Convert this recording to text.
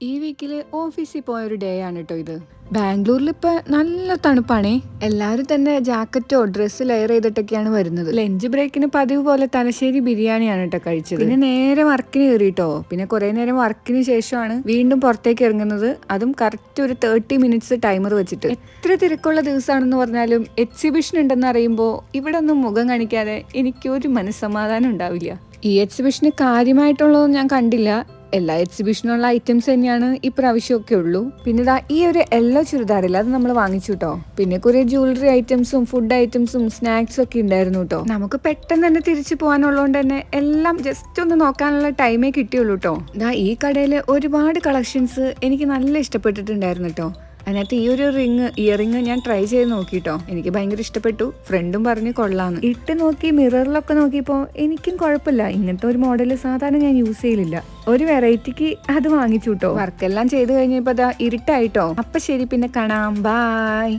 ഈ വീക്കിൽ ഓഫീസിൽ പോയ ഒരു ഡേ ആണ് കേട്ടോ ഇത്. ബാംഗ്ലൂരിൽ ഇപ്പൊ നല്ല തണുപ്പാണേ. എല്ലാവരും തന്നെ ജാക്കറ്റോ ഡ്രസ്സ് ലെയർ ചെയ്തിട്ടൊക്കെയാണ് വരുന്നത്. ലഞ്ച് ബ്രേക്കിന് പതിവ് പോലെ തലശ്ശേരി ബിരിയാണിയാണ് കേട്ടോ കഴിച്ചത്. പിന്നെ നേരെ വർക്കിന് കയറിയിട്ടോ പിന്നെ കുറേ നേരം വർക്കിന് ശേഷമാണ് വീണ്ടും പുറത്തേക്ക് ഇറങ്ങുന്നത്. അതും കറക്റ്റ് ഒരു തേർട്ടി മിനിറ്റ്സ് ടൈമർ വെച്ചിട്ട്. എത്ര തിരക്കുള്ള ദിവസമാണെന്ന് പറഞ്ഞാലും എക്സിബിഷൻ ഉണ്ടെന്ന് അറിയുമ്പോൾ ഇവിടെ ഒന്നും മുഖം കാണിക്കാതെ എനിക്ക് ഒരു മനസ്സമാധാനം ഉണ്ടാവില്ല. ഈ എക്സിബിഷന് കാര്യമായിട്ടുള്ളതൊന്നും ഞാൻ കണ്ടില്ല. എല്ലാ എക്സിബിഷനുള്ള ഐറ്റംസ് തന്നെയാണ് ഈ പ്രാവശ്യമൊക്കെ ഉള്ളൂ. പിന്നെ ഇതാ ഈ ഒരു യെല്ലോ ചുരിദാറില്ല അത് നമ്മൾ വാങ്ങിച്ചു കേട്ടോ പിന്നെ കുറെ ജ്വല്ലറി ഐറ്റംസും ഫുഡ് ഐറ്റംസും സ്നാക്സും ഒക്കെ ഉണ്ടായിരുന്നു കേട്ടോ നമുക്ക് പെട്ടെന്ന് തന്നെ തിരിച്ചു പോകാനുള്ളതുകൊണ്ട് തന്നെ എല്ലാം ജസ്റ്റ് ഒന്ന് നോക്കാനുള്ള ടൈമേ കിട്ടിയുള്ളൂ കേട്ടോ ഇതാ ഈ കടയിൽ ഒരുപാട് കളക്ഷൻസ് എനിക്ക് നല്ല ഇഷ്ടപ്പെട്ടിട്ടുണ്ടായിരുന്നു കേട്ടോ അതിനകത്ത് ഈ ഒരു റിങ് ഇയറിങ് ഞാൻ ട്രൈ ചെയ്ത് നോക്കിട്ടോ. എനിക്ക് ഭയങ്കര ഇഷ്ടപ്പെട്ടു. ഫ്രണ്ടും പറഞ്ഞ് കൊള്ളാന്ന്. ഇട്ട് നോക്കി മിററിലൊക്കെ നോക്കിയപ്പോൾ എനിക്കും കുഴപ്പമില്ല. ഇങ്ങനത്തെ ഒരു മോഡൽ സാധാരണ ഞാൻ യൂസ് ചെയ്യലില്ല. ഒരു വെറൈറ്റിക്ക് അത് വാങ്ങിച്ചു കേട്ടോ വർക്കെല്ലാം ചെയ്ത് കഴിഞ്ഞപ്പോ അതാ ഇരുട്ടായിട്ടോ. അപ്പൊ ശരി പിന്നെ കാണാം. ബായ്